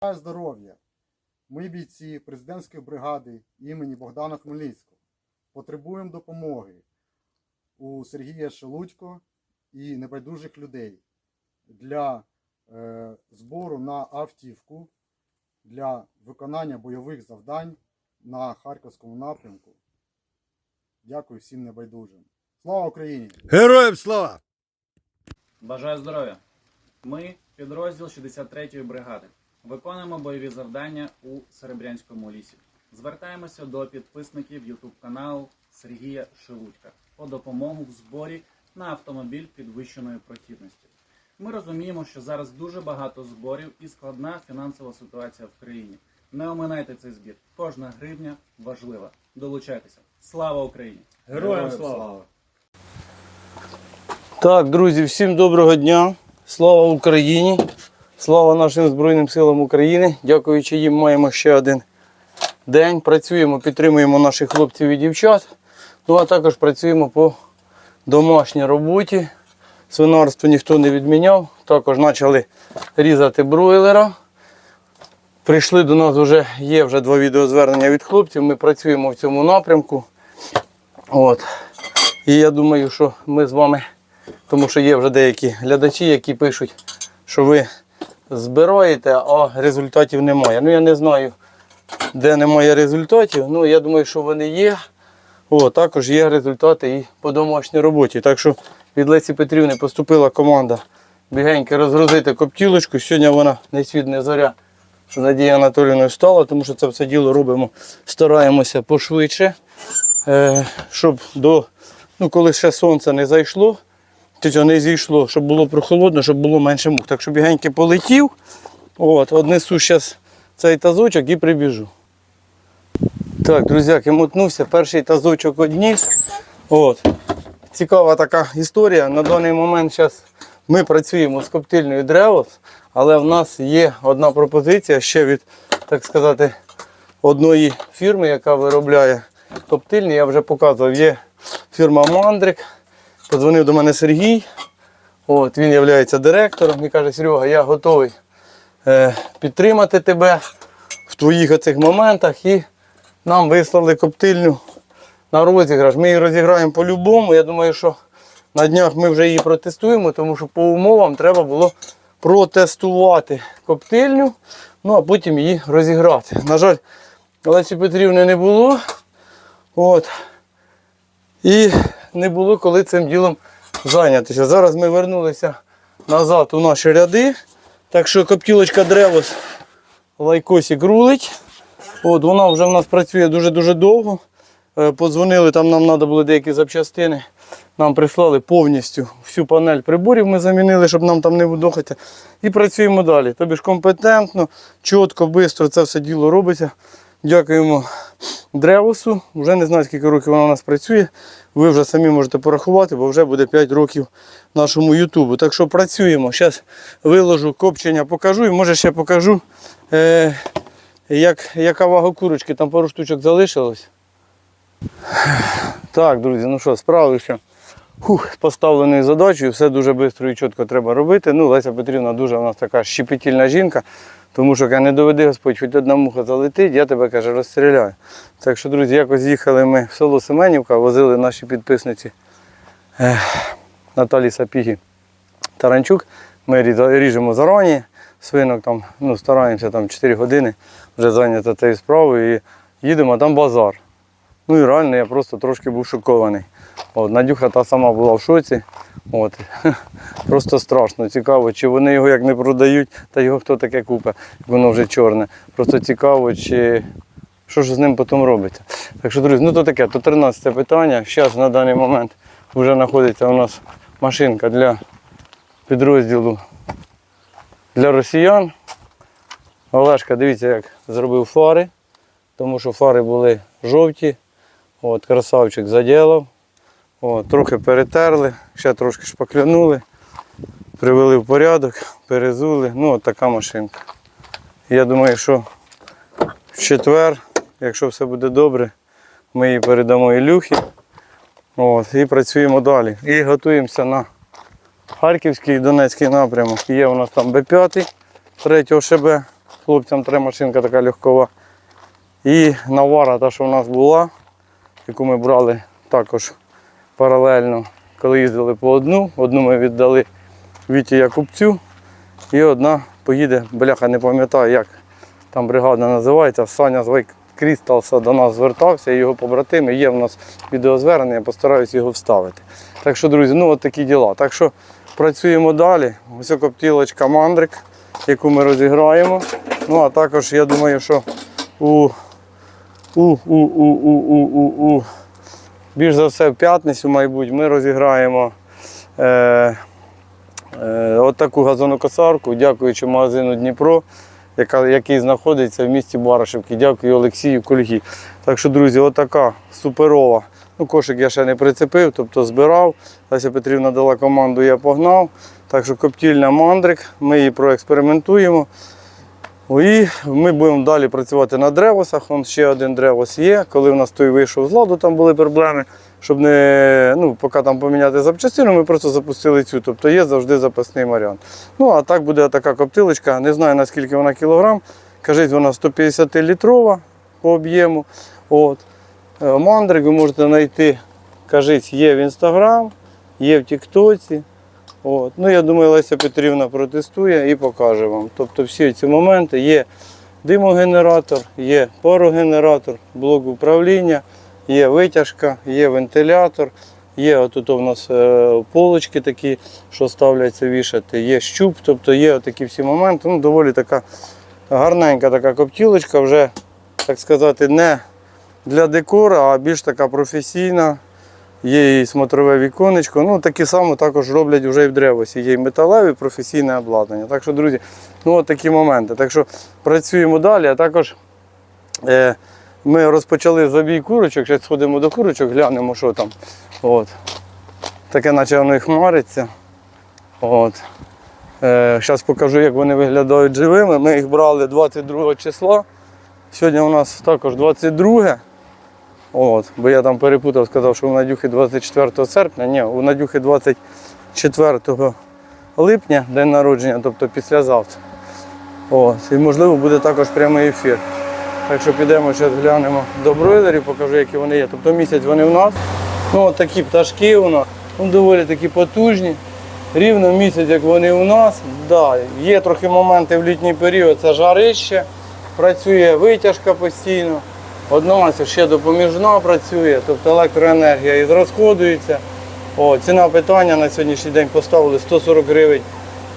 Бажаю здоров'я. Ми бійці президентської бригади імені Богдана Хмельницького. Потребуємо допомоги у Сергія Шелудько і небайдужих людей для е, збору на автівку для виконання бойових завдань на Харківському напрямку. Дякую всім небайдужим. Слава Україні! Героям слава! Бажаю здоров'я! Ми, підрозділ 63-ї бригади, виконуємо бойові завдання у Серебрянському лісі. Звертаємося до підписників YouTube каналу Сергія Шелудька по допомогу в зборі на автомобіль підвищеної прохідності. Ми розуміємо, що зараз дуже багато зборів і складна фінансова ситуація в країні. Не оминайте цей збір. Кожна гривня важлива. Долучайтеся. Слава Україні! Героям слава! Так, друзі, всім доброго дня. Слава Україні! Слава нашим Збройним силам України. Дякуючи їм, маємо ще один день. Працюємо, підтримуємо наших хлопців і дівчат. Ну а також працюємо по домашній роботі. Свинарство ніхто не відміняв. Також почали різати бройлера. Прийшли до нас вже, є вже два відеозвернення від хлопців. Ми працюємо в цьому напрямку. От. І я думаю, що ми з вами тому що є вже деякі глядачі, які пишуть, що ви збираєте, а результатів немає. Ну я не знаю, де немає результатів. Ну я думаю, що вони є. О, також є результати і по домашній роботі. Так що від Лесі Петрівни поступила команда бігеньки розгрузити коптілочку. Сьогодні вона не світ, не зоря з Надією Анатолійовною стала, тому що це все діло робимо, стараємося пошвидше, е, щоб до, ну, коли ще сонце не зайшло, Тетя не зійшло, щоб було прохолодно, щоб було менше мух. Так що бігеньки полетів. От, однесу зараз цей тазочок і прибіжу. Так, друзяки, мотнувся, перший тазочок одніс. От. Цікава така історія. На даний момент зараз ми працюємо з коптильною Древос, але в нас є одна пропозиція ще від, так сказати, одної фірми, яка виробляє коптильні. Я вже показував, є фірма Мандрик. Подзвонив до мене Сергій. От, він є директором і каже, Серега, я готовий е, підтримати тебе в твоїх оцих моментах. І нам вислали коптильню на розіграш. Ми її розіграємо по-любому. Я думаю, що на днях ми вже її протестуємо, тому що по умовам треба було протестувати коптильню, ну а потім її розіграти. На жаль, Олесі Петрівни не було. От. І не було коли цим ділом зайнятися. Зараз ми вернулися назад у наші ряди. Так що коптілочка Древос лайкосик рулить. От, вона вже в нас працює дуже-дуже довго. Е, Подзвонили, там нам треба було деякі запчастини. Нам прислали повністю всю панель приборів, ми замінили, щоб нам там не видохати. І працюємо далі. Тобі ж компетентно, чітко, швидко це все діло робиться. Дякуємо Древосу. Вже не знаю, скільки років вона у нас працює. Ви вже самі можете порахувати, бо вже буде 5 років нашому Ютубу. Так що працюємо. Зараз виложу копчення, покажу і може ще покажу, е, як, яка вага курочки, там пару штучок залишилось. Так, друзі, ну що, справився. Хух, з поставленою задачею, все дуже швидко і чітко треба робити. Ну, Леся Петрівна дуже у нас така щепетільна жінка, тому що не доведи Господь, хоч одна муха залетить, я тебе каже, розстріляю. Так що, друзі, якось їхали ми в село Семенівка, возили наші підписниці ех, Наталі Сапігі Таранчук. Ми ріжемо зарані свинок, там, ну, стараємося там 4 години вже зайнято цією справою і їдемо, а там базар. Ну і реально я просто трошки був шокований. От, Надюха та сама була в шоці. От. Просто страшно, цікаво, чи вони його як не продають, та його хто таке купить, воно вже чорне. Просто цікаво, чи що ж з ним потім робиться. Так що, друзі, ну то таке, то 13 питання. Зараз на даний момент вже знаходиться у нас машинка для підрозділу для росіян. Олешка, дивіться, як зробив фари, тому що фари були жовті. От, красавчик заділав. От, трохи перетерли, ще трошки шпаклянули, привели в порядок, перезули. Ну, от така машинка. Я думаю, що в четвер, якщо все буде добре, ми її передамо Ілюхі. От, і працюємо далі. І готуємося на Харківський і Донецький напрямок. Є у нас там Б5, 3 ШБ, хлопцям треба машинка така легкова. І навара, та, що в нас була, яку ми брали також паралельно, коли їздили по одну. Одну ми віддали Віті Якубцю. І одна поїде, бляха, не пам'ятаю, як там бригада називається. Саня з Крісталса до нас звертався, його побратими. Є в нас відеозвернення, я постараюсь його вставити. Так що, друзі, ну от такі діла. Так що працюємо далі. Ось коптілочка мандрик, яку ми розіграємо. Ну а також я думаю, що у, у, у, у, у, у, у, у більш за все в п'ятницю, мабуть, ми розіграємо. Е, Е, От газонокосарку, дякуючи магазину Дніпро, яка, який знаходиться в місті Барашівки. Дякую Олексію Кульгі. Так що, друзі, отака суперова. Ну, Кошик я ще не прицепив, тобто збирав. Леся Петрівна дала команду, я погнав. Так що коптільня мандрик, ми її проекспериментуємо. І ми будемо далі працювати на древосах. Вон ще один древос є. Коли в нас той вийшов з ладу, там були проблеми. Щоб не, ну, поки там поміняти запчастину, ми просто запустили цю. Тобто є завжди запасний варіант. Ну, а так буде така коптилочка. Не знаю наскільки вона кілограм. Кажіть, вона 150 літрова по об'єму. От. Е, Мандрик ви можете знайти, кажіть, є в інстаграм, є в Тіктоці. От. Ну, я думаю, Леся Петрівна протестує і покаже вам. Тобто всі ці моменти є димогенератор, є парогенератор, блок управління, є витяжка, є вентилятор, є отут у нас е, полочки такі, що ставляться вішати, є щуп, тобто є такі всі моменти. Ну, доволі така гарненька така коптілочка, вже, так сказати, не для декора, а більш така професійна. Є і смотрове віконечко. Ну, такі само також роблять вже і в древосі. Є і металеві, професійне обладнання. Так що, друзі, ну от такі моменти. Так що працюємо далі, а також е, ми розпочали забій курочок, зараз сходимо до курочок, глянемо, що там. От. Таке, наче воно і хмариться. От. Е, зараз покажу, як вони виглядають живими. Ми їх брали 22 числа. Сьогодні у нас також 22. От, бо я там перепутав, сказав, що у Надюхи 24 серпня. Ні, у Надюхи 24 липня день народження, тобто післязавтра. От, і можливо буде також прямий ефір. Так що підемо зараз глянемо до бройлерів, покажу, які вони є. Тобто місяць вони в нас. Ну, от такі пташки у нас, ну, доволі такі потужні. Рівно місяць, як вони у нас. Да, є трохи моменти в літній період, це жарище, працює витяжка постійно. Одна ще допоміжна працює, тобто електроенергія і розходується. О, ціна питання на сьогоднішній день поставили 140 гривень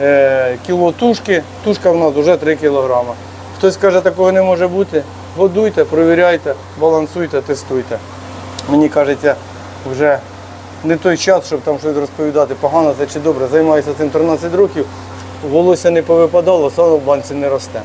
е, кіло тушки. Тушка в нас вже 3 кілограма. Хтось каже, такого не може бути. Годуйте, провіряйте, балансуйте, тестуйте. Мені кажеться, вже не той час, щоб там щось розповідати, погано це чи добре. Займаюся цим 13 років, волосся не повипадало, сало в банці не росте.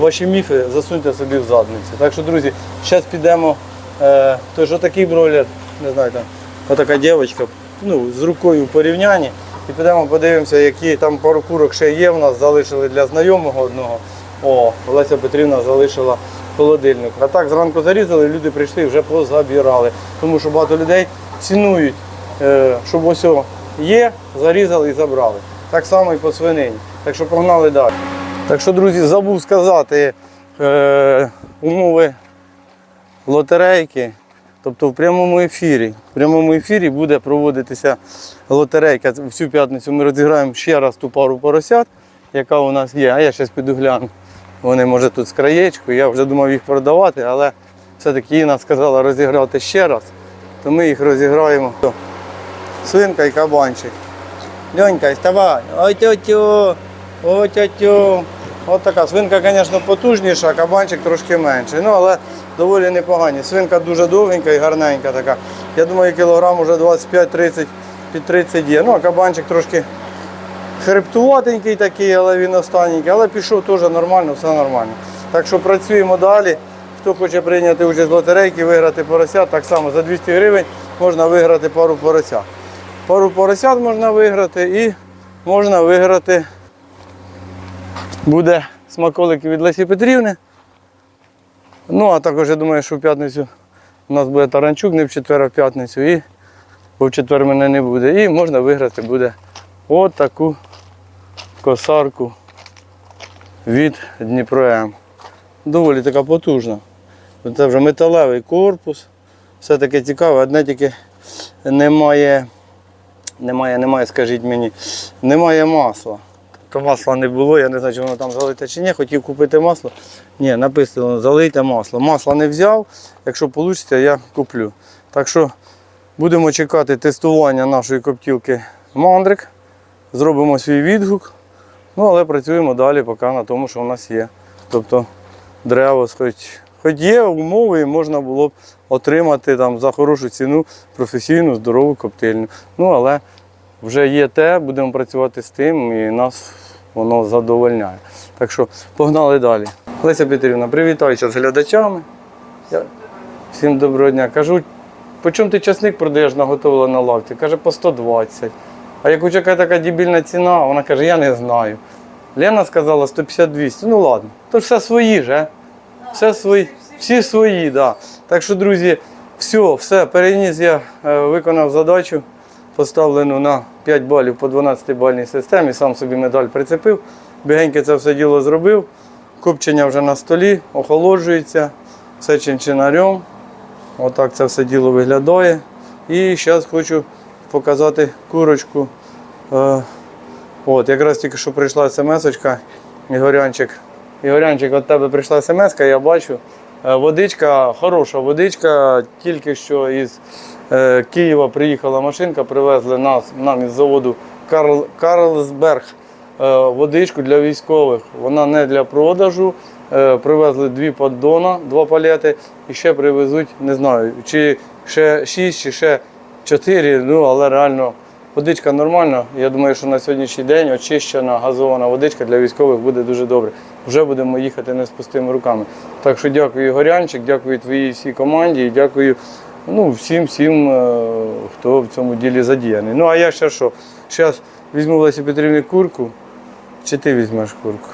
Ваші міфи засуньте собі в задницю. Так що, друзі, зараз підемо. Е, той ж отакий бройлер, не знаю, там, отака дівчинка, ну, з рукою в порівнянні. І підемо подивимося, які там пару курок ще є в нас, залишили для знайомого одного. О, Олеся Петрівна залишила холодильник. А так зранку зарізали, люди прийшли і вже позабирали. Тому що багато людей цінують, е, щоб ось є, зарізали і забрали. Так само і по свинині. Так що погнали далі. Так що, друзі, забув сказати е, умови лотерейки. Тобто в прямому ефірі. В прямому ефірі буде проводитися лотерейка. В цю п'ятницю ми розіграємо ще раз ту пару поросят, яка у нас є. А я зараз піду гляну. Вони, може, тут з краєчку. Я вже думав їх продавати, але все-таки Інна сказала розіграти ще раз, то ми їх розіграємо. Свинка і кабанчик. Льонька, вставай. Ой тьотю, ой тьотю. От така свинка, звісно, потужніша, кабанчик трошки менший. Ну, але доволі непогані. Свинка дуже довгенька і гарненька така. Я думаю, кілограм уже 25-30 під 30 є. Ну, а кабанчик трошки хребтуватенький такий, але він останній. Але пішов теж нормально, все нормально. Так що працюємо далі. Хто хоче прийняти участь в лотерейці, виграти поросят, так само за 200 гривень можна виграти пару поросят. Пару поросят можна виграти і можна виграти буде смаколики від Лесі Петрівни. Ну, а також я думаю, що в п'ятницю у нас буде таранчук, не в четвер, а в п'ятницю. І бо в четвер мене не буде. І можна виграти буде от таку косарку від Дніпро М. доволі така потужна. Це вже металевий корпус. Все таке цікаве, одне тільки немає, немає, немає, скажіть мені, немає масла. Тобто масла не було, я не знаю, чи воно там залите чи ні. Хотів купити масло. Ні, написано, залийте масло. Масла не взяв. Якщо вийде, я куплю. Так що будемо чекати тестування нашої коптілки мандрик. Зробимо свій відгук. Ну, але працюємо далі поки на тому, що у нас є. Тобто дерево, хоч, хоч є умови, і можна було б отримати там, за хорошу ціну професійну, здорову коптильню. Ну, але вже є те, будемо працювати з тим, і нас воно задовольняє. Так що погнали далі. Леся Петрівна, привітайся з глядачами. Я... Всім доброго дня. Кажу, по чому ти часник продаєш наготовила на лавці? Каже, по 120. А як у чека така дебільна ціна, вона каже, я не знаю. Лена сказала 150-200. Ну ладно, то ж все свої ж, е? Все свої, всі свої, так. Да. Так що, друзі, все, все, переніс я, е, виконав задачу, поставлену на 5 балів по 12 бальній системі, сам собі медаль прицепив, бігеньке це все діло зробив. Копчення вже на столі, охолоджується, все чинчинарем. Отак це все діло виглядає. І зараз хочу показати курочку. Е, От, якраз тільки що прийшла смс-очка, Ігорянчик. Ігорянчик, від тебе прийшла смс я бачу. Е, Водичка, хороша водичка. Тільки що із Києва приїхала машинка, привезли нас, нам із заводу Карл, Карлсберг е, водичку для військових. Вона не для продажу. Е, Привезли дві поддона, два палети і ще привезуть, не знаю, чи ще шість, чи ще чотири, ну але реально водичка нормальна. Я думаю, що на сьогоднішній день очищена газована водичка для військових буде дуже добре. Вже будемо їхати не з пустими руками. Так що дякую Горянчик, дякую твоїй всій команді і дякую ну, всім, всім, е, хто в цьому ділі задіяний. Ну а я ще що? Зараз візьму Лесі Петрівні курку. Чи ти візьмеш курку?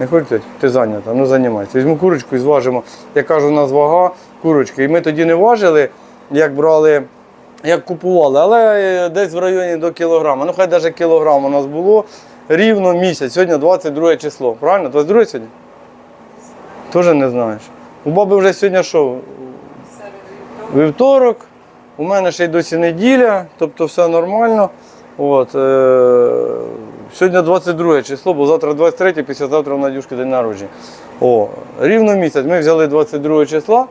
Не хочете? Ти зайнята, ну займайся. Візьму курочку і зважимо. Я кажу, у нас вага курочки. І ми тоді не важили, як брали, як купували, але е, десь в районі до кілограма. Ну хай навіть кілограм у нас було рівно місяць. Сьогодні 22 число. Правильно? 22 сьогодні? Теж не знаєш. У баби вже сьогодні що? Вівторок. У мене ще й досі неділя, тобто все нормально. От, е, сьогодні 22 число, бо завтра 23, післязавтра у Надюшки день народження. О, рівно місяць. Ми взяли 22 числа.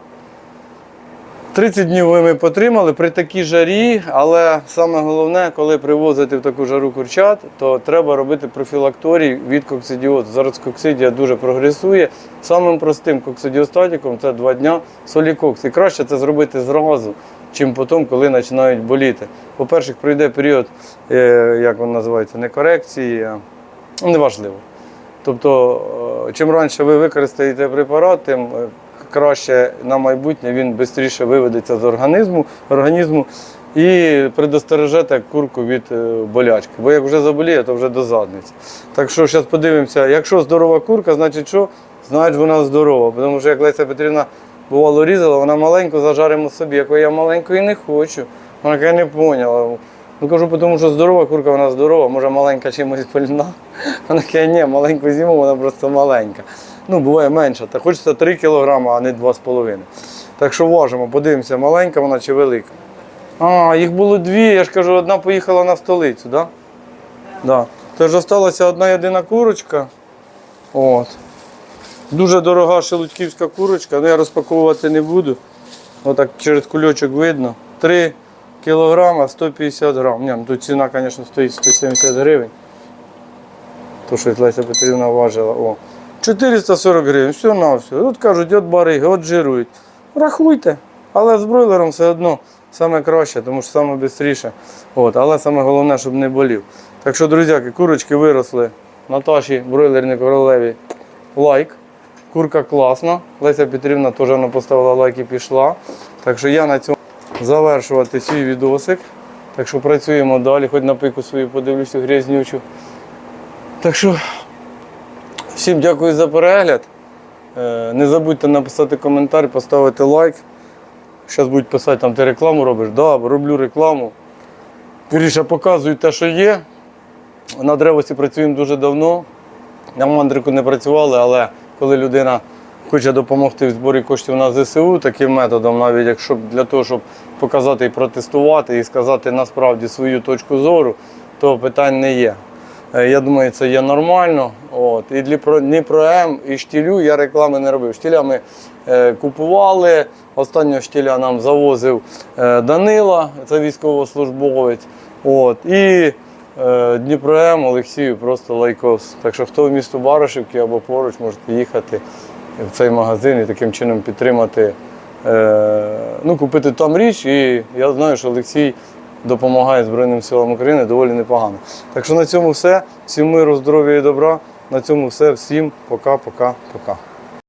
30 днів ми потримали при такій жарі, але саме головне, коли привозити в таку жару курчат, то треба робити профілакторій від коксидіозу. Зараз коксидія дуже прогресує. Самим простим коксидіостатиком це 2 дня солікокс. І краще це зробити зразу, чим потім, коли починають боліти. По-перше, пройде період, е, як він називається, не корекції, неважливо. Тобто, е, чим раніше ви використаєте препарат, тим е, краще на майбутнє він швидше виведеться з організму, організму і предостережете курку від е, болячки. Бо як вже заболіє, то вже до задниці. Так що зараз подивимося, якщо здорова курка, значить що? Значить вона здорова. Тому що як Леся Петрівна бувало різала, вона маленьку зажаримо собі, якої я маленької не хочу. Вона каже, не поняла. Ну кажу, тому що здорова курка, вона здорова, може маленька чимось пальна. Вона каже, ні, маленьку зиму, вона просто маленька. Ну, буває менша. Та хочеться 3 кг, а не 2,5. Так що важимо, подивимося, маленька вона чи велика. А, їх було дві, я ж кажу, одна поїхала на столицю, так? Да? Да. Тож залишилася одна єдина курочка. От. Дуже дорога шелудьківська курочка, ну я розпаковувати не буду. Отак через кульочок видно. 3 кілограма 150 грам. Ні, ну тут ціна, звісно, стоїть 170 гривень. То щось Леся Петрівна важила. О. 440 гривень, все на все. Тут кажуть, от бариги, от жирують. Рахуйте. Але з бройлером все одно саме краще, тому що саме швидше. От, але саме головне, щоб не болів. Так що, друзяки, курочки виросли. Наташі, бройлерні королеві, лайк. Курка класна. Леся Петрівна теж вона поставила лайк і пішла. Так що я на цьому завершувати свій відосик. Так що працюємо далі, хоч на пику свою подивлюся грязнючу. Так що всім дякую за перегляд. Е, Не забудьте написати коментар, поставити лайк. Зараз будуть писати, там ти рекламу робиш. Да, роблю рекламу. Вірніше показую те, що є. На древості працюємо дуже давно. На мандрику не працювали, але коли людина хоче допомогти в зборі коштів на ЗСУ таким методом, навіть якщо для того, щоб показати і протестувати, і сказати насправді свою точку зору, то питань не є. Е, Я думаю, це є нормально. От. І для про- Дніпро М і штілю я реклами не робив. Штіля ми е, купували. Останнього штіля нам завозив е, Данила, це військовослужбовець. От. І е, Дніпро М Олексію просто лайкос. Так що хто в місто Баришівки або поруч можете їхати в цей магазин і таким чином підтримати, е, ну, купити там річ. І я знаю, що Олексій допомагає Збройним силам України доволі непогано. Так що на цьому все. Всім миру, здоров'я і добра. На цьому все. Всім пока, пока, пока.